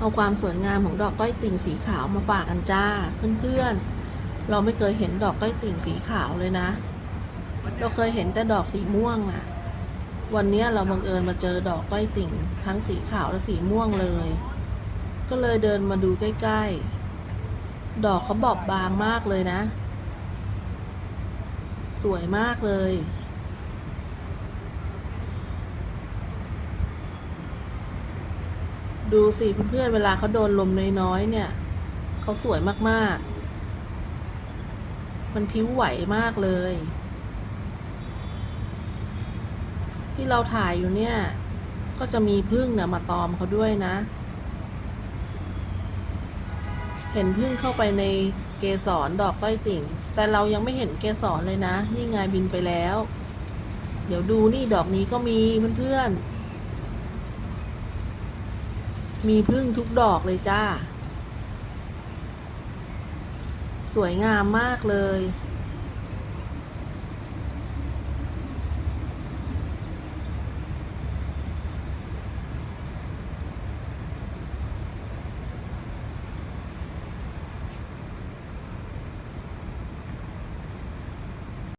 เอาความสวยงามของดอกต้อยติ่งสีขาวมาฝากกันจ้า เพื่อนๆ เราไม่เคยเห็นดอกต้อยติ่งสีขาวเลยนะ เราเคยเห็นแต่ดอกสีม่วงอะวันนี้เราบังเอิญมาเจอดอกต้อยติ่ง ทั้งสีขาวและสีม่วงเลย ก็เลยเดินมาดูใกล้ๆ ดอกเขาบอบบางมากเลยนะ สวยมากเลย ดูสิเพื่อนๆเวลาเขาโดนลมน้อยๆเนี่ย เขาสวยมากๆ มันผิวไหวมากเลย ที่เราถ่ายอยู่เนี่ย ก็จะมีพึ่งเนี่ยมาตอมเขาด้วยนะ เห็นพึ่งเข้าไปในเกสรดอกต้อยติ่ง แต่เรายังไม่เห็นเกสรเลยนะ นี่ไงบินไปแล้ว เดี๋ยวดูนี่ดอกนี้ก็มีเพื่อนๆ มีพึ่งทุกดอกเลยจ้า สวยงามมากเลย